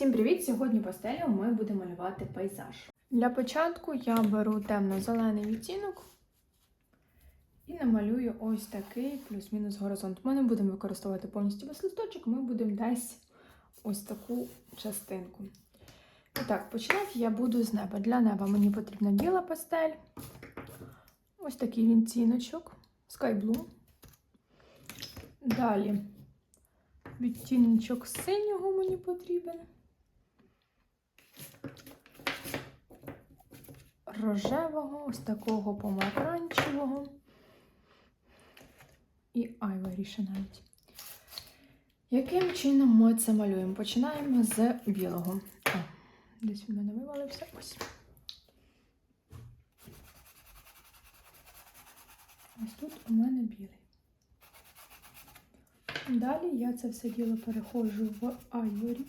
Всім привіт! Сьогодні пастелю ми будемо малювати пейзаж. Для початку я беру темно-зелений відтінок і намалюю ось такий плюс-мінус горизонт. Ми не будемо використовувати повністю весь листочок, ми будемо десь ось таку частинку. І так, починати я буду з неба. Для неба мені потрібна біла пастель. Ось такий відтіночок, Sky Blue. Далі відтіночок синього мені потрібен. Рожевого, ось такого помаранчевого. І айворі ще навіть. Яким чином ми це малюємо? Починаємо з білого. О, десь в мене вивалився. Ось. Ось тут у мене білий. Далі я це все діло переходжу в айворі.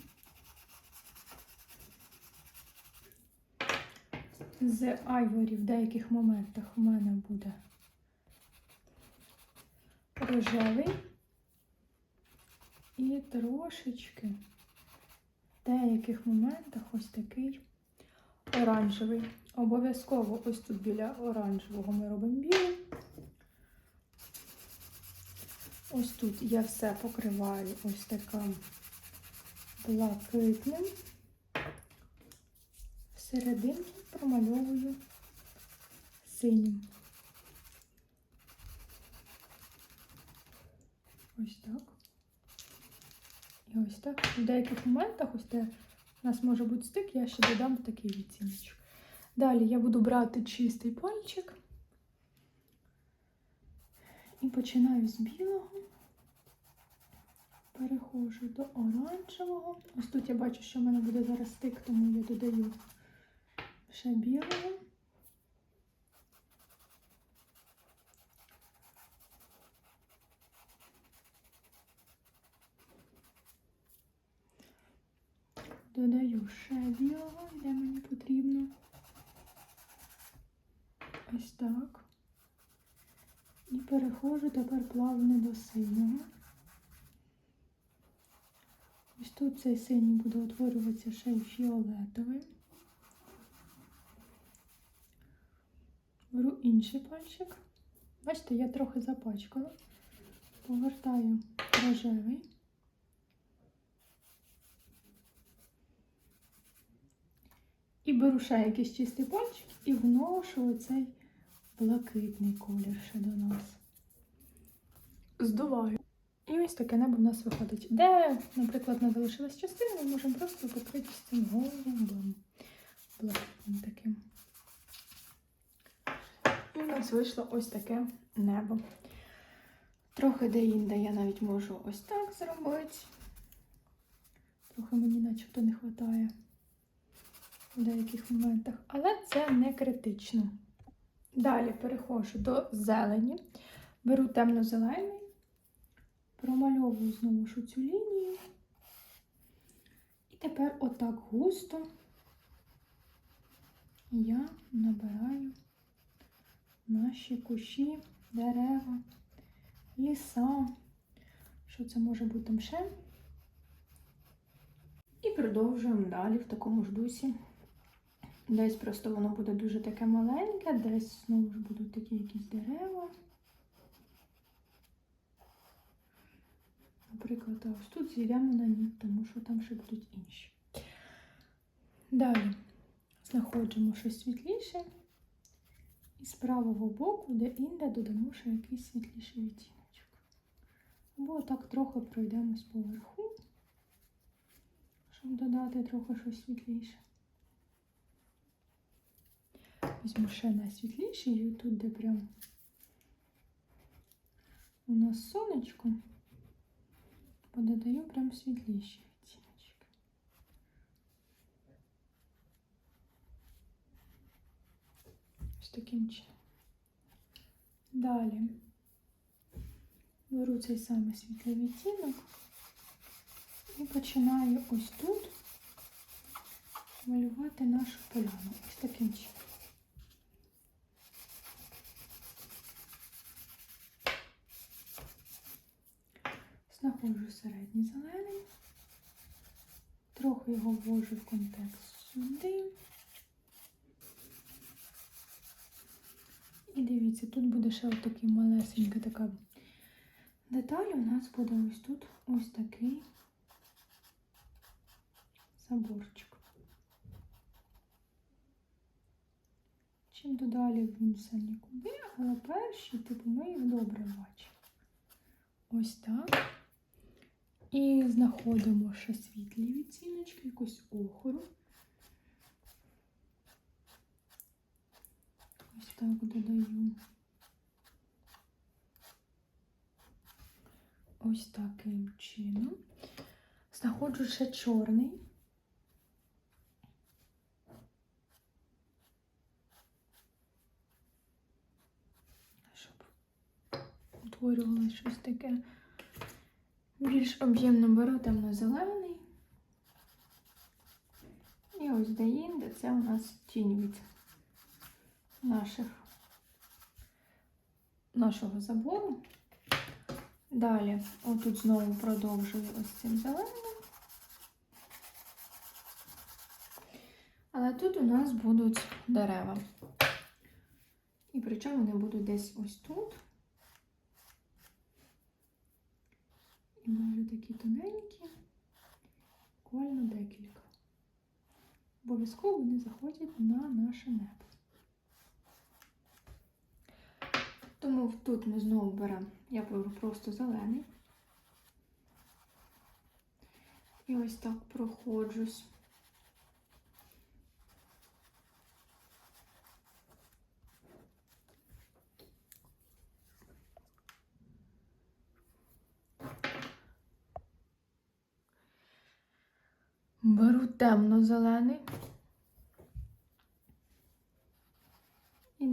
З айворі в деяких моментах у мене буде рожевий і трошечки в деяких моментах ось такий оранжевий. Обов'язково ось тут біля оранжевого ми робимо білий. Ось тут я все покриваю ось таким блакитним. Всерединки промальовую синім. Ось так. І ось так. В деяких моментах, ось де у нас може бути стик, я ще додам такий відціночок. Далі я буду брати чистий пальчик. І починаю з білого, переходжу до оранжевого. Ось тут я бачу, що в мене буде зараз стик, тому я додаю ще білого. Додаю ще білого, де мені потрібно. Ось так. І переходжу тепер плавно до синього. Ось тут цей синій буде утворюватися ще й фіолетовий. Беру інший пальчик. Бачите, я трохи запачкала. Повертаю рожевий. І беру ще якийсь чистий пальчик і вношу оцей блакитний колір ще до нас. Здуваю. І ось таке небо в нас виходить. Де, наприклад, не залишилась частина, ми можемо просто покрити з цим голубом. Блакитним таким. І у нас вийшло ось таке небо. Трохи де-інде я навіть можу ось так зробити. Трохи мені начебто не вистачає в деяких моментах, але це не критично. Далі переходжу до зелені. Беру темно-зелений, промальовую знову ж цю лінію. І тепер отак густо я набираю наші кущі, дерева, ліса. Що це може бути там ще? І продовжуємо далі в такому ж дусі. Десь просто воно буде дуже таке маленьке, десь знову ж будуть такі якісь дерева. Наприклад, ось тут зійдемо на ні, тому що там ще будуть інші. Далі знаходимо щось світліше. І з правого боку, де інде, додамо ще якийсь світліший відтіночок. Або так трохи пройдемось поверху, щоб додати трохи щось світліше. Візьму ще найсвітліший, і тут, де прям у нас сонечко, пододаю прям світліші відтіночки. Ось таким чином. Далі беру цей самий світлий відтінок і починаю ось тут малювати нашу поляну. Ось таким чином. знаходжу середній зелений, трохи його ввожу в контекст сюди. І дивіться, тут буде ще отакий малесенька така деталь. У нас буде ось тут ось такий заборчик. Чим додалі він все нікуди, але перші, типу, ми їх добре бачимо. Ось так. І знаходимо ще світлі відціночки, якусь охору. Ось так додаю. Ось таким чином. Знаходжу ще чорний. Щоб утворювалося щось таке більш об'ємно беру темно-зелений. І ось де-інде це у нас тінь від наших, нашого забору. Далі, отут знову продовжую ось цим зеленим. Але тут у нас будуть дерева. І причому вони будуть десь ось тут. І маю такі тоненькі, буквально декілька. Обов'язково вони заходять на наше небо. Тому тут ми знову беремо, я беру просто зелений. І ось так проходжусь. Беру темно-зелений.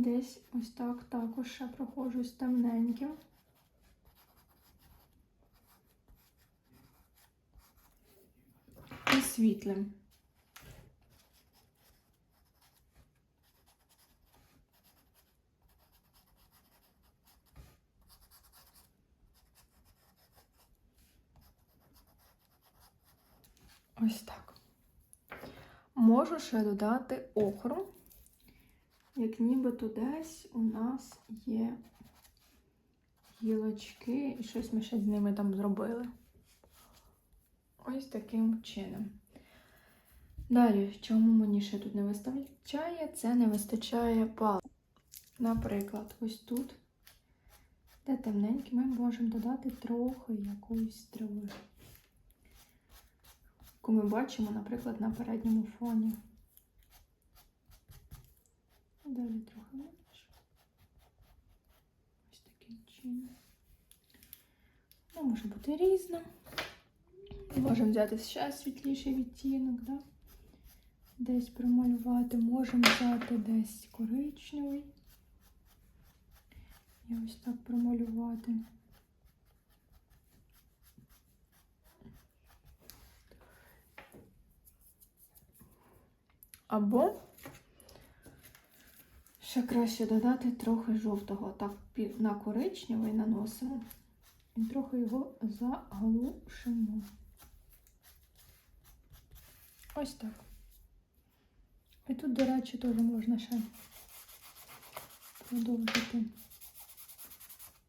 Десь ось так також ще проходжусь темненьким. І світлим. Ось так. Можу ще додати охру, як нібито десь у нас є гілочки, і щось ми ще з ними там зробили. Ось таким чином. Далі, чому мені ще тут не вистачає, це не вистачає пал. Наприклад, ось тут, де темненькі, ми можемо додати трохи якоїсь трави яку ми бачимо, наприклад, на передньому фоні. Далі трохи менше. Ось таким чином. Ну, може бути різно. Можемо взяти ще світліший відтінок, да? десь промалювати, можемо взяти десь коричневий. І ось так промалювати. Або ще краще додати трохи жовтого. Так, на коричневий наносимо і трохи його заглушимо. Ось так. І тут, до речі, теж можна ще продовжити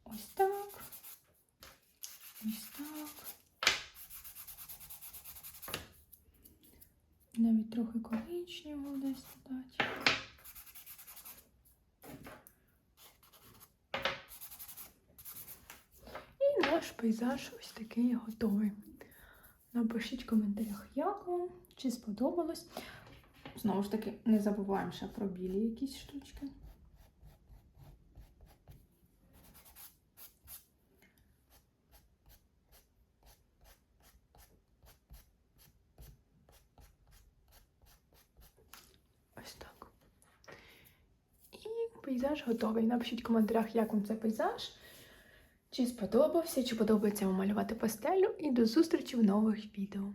ось так, ось так. Навіть трохи коричневого десь додати. І наш пейзаж ось такий готовий. Напишіть в коментарях, як вам, чи сподобалось. Знову ж таки, не забуваємо ще про білі якісь штучки. Ось так. І пейзаж готовий. Напишіть в коментарях, як вам цей пейзаж. Чи сподобався, чи подобається вам малювати пастелю. І до зустрічі в нових відео.